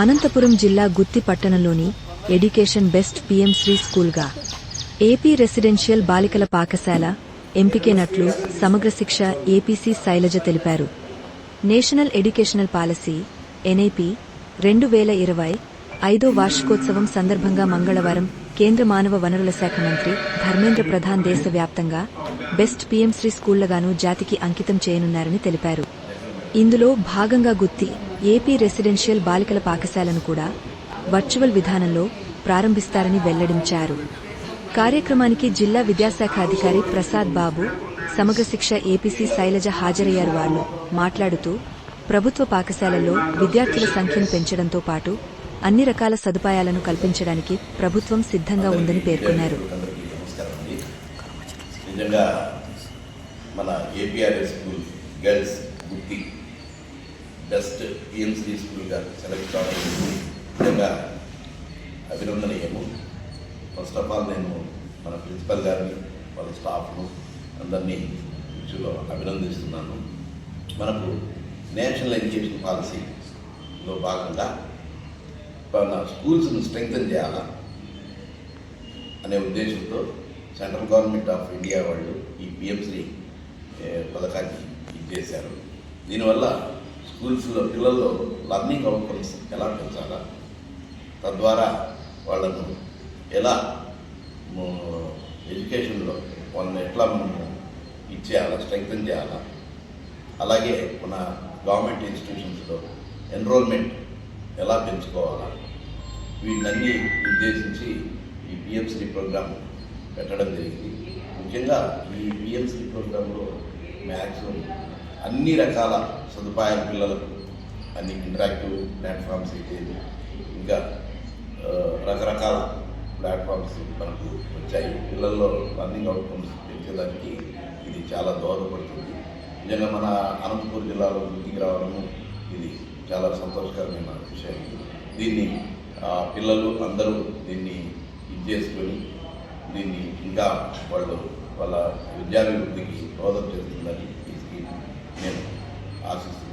అనంతపురం జిల్లా గుత్తి పట్టణంలోని education best PM Shri స్కూల్గా ఏపీ రెసిడెన్షియల్ బాలికల పాఠశాల ఎంపికైనట్లు సమగ్ర శిక్ష ఏపీసీ శైలజ తెలిపారు. నేషనల్ ఎడ్యుకేషనల్ పాలసీ ఎన్ఐపి రెండు వేల ఇరవై ఐదో వార్షికోత్సవం సందర్భంగా మంగళవారం కేంద్ర మానవ వనరుల శాఖ మంత్రి ధర్మేంద్ర ప్రధాన్ దేశవ్యాప్తంగా బెస్ట్ పీఎం శ్రీ స్కూళ్ళగాను జాతికి అంకితం చేయనున్నారని తెలిపారు. ఇందులో భాగంగా గుత్తి ఏపీ రెసిడెన్షియల్ బాలికల పాఠశాలను కూడా వర్చువల్ విధానంలో ప్రారంభిస్తారని వెల్లడించారు. కార్యక్రమానికి జిల్లా విద్యాశాఖ అధికారి ప్రసాద్ బాబు సమగ్ర శిక్ష ఏపీసీ శైలజ హాజరయ్యారు వాళ్ళు మాట్లాడుతూ ప్రభుత్వ పాఠశాలల్లో విద్యార్థుల సంఖ్యను పెంచడంతో పాటు అన్ని రకాల సదుపాయాలను కల్పించడానికి ప్రభుత్వం సిద్ధంగా ఉందని పేర్కొన్నారు. నిజంగా మన APRS school girls Gutti best PMC స్కూల్గా select కావడం నిజంగా అభినందనీయము. ఫస్ట్ ఆఫ్ ఆల్ నేను మన ప్రిన్సిపల్ గారిని వాళ్ళ స్టాఫ్ను అందరినీ విషయంలో అభినందిస్తున్నాను. మనకు నేషనల్ ఎడ్యుకేషన్ పాలసీలో భాగంగా మన స్కూల్స్ను స్ట్రెంగ్తన్ చేయాలా అనే ఉద్దేశంతో సెంట్రల్ గవర్నమెంట్ ఆఫ్ ఇండియా వాళ్ళు ఈ పిఎంశ్రీ పథకాన్ని ఇచ్చేశారు దీనివల్ల స్కూల్స్లో పిల్లల్లో లర్నింగ్ అవుట్కమ్స్ ఎలా పెంచాలా? తద్వారా వాళ్ళను ఎలా ఎడ్యుకేషన్లో వాళ్ళని ఎట్లా మనము ఇచ్చేయాలా స్ట్రెంగ్తన్ చేయాలా? అలాగే మన గవర్నమెంట్ ఇన్స్టిట్యూషన్స్లో ఎన్రోల్మెంట్ ఎలా పెంచుకోవాలా? వీటన్ని ఉద్దేశించి ఈ పిఎంసీ ప్రోగ్రామ్ పెట్టడం జరిగింది. ముఖ్యంగా ఈ పిఎంసీ ప్రోగ్రాంలో మ్యాక్సిమం అన్ని రకాల సదుపాయాలు పిల్లలకు అన్ని ఇంటరాక్టివ్ ప్లాట్ఫామ్స్ అయితే ఇంకా రకరకాల ప్లాట్ఫామ్స్ మనకు వచ్చాయి. పిల్లల్లో లర్నింగ్ అవుట్కమ్స్ పెంచేదానికి ఇది చాలా దోహదపడుతుంది. నిజంగా మన అనంతపూర్ జిల్లాలో గుర్తికి రావడము ఇది చాలా సంతోషకరమైన విషయం. దీన్ని పిల్లలు అందరూ దీన్ని ఇది చేసుకొని దీన్ని ఇంకా వాళ్ళు వాళ్ళ విద్యాభివృద్ధికి దోహదం చేస్తుందని ఆశిస్తున్నాను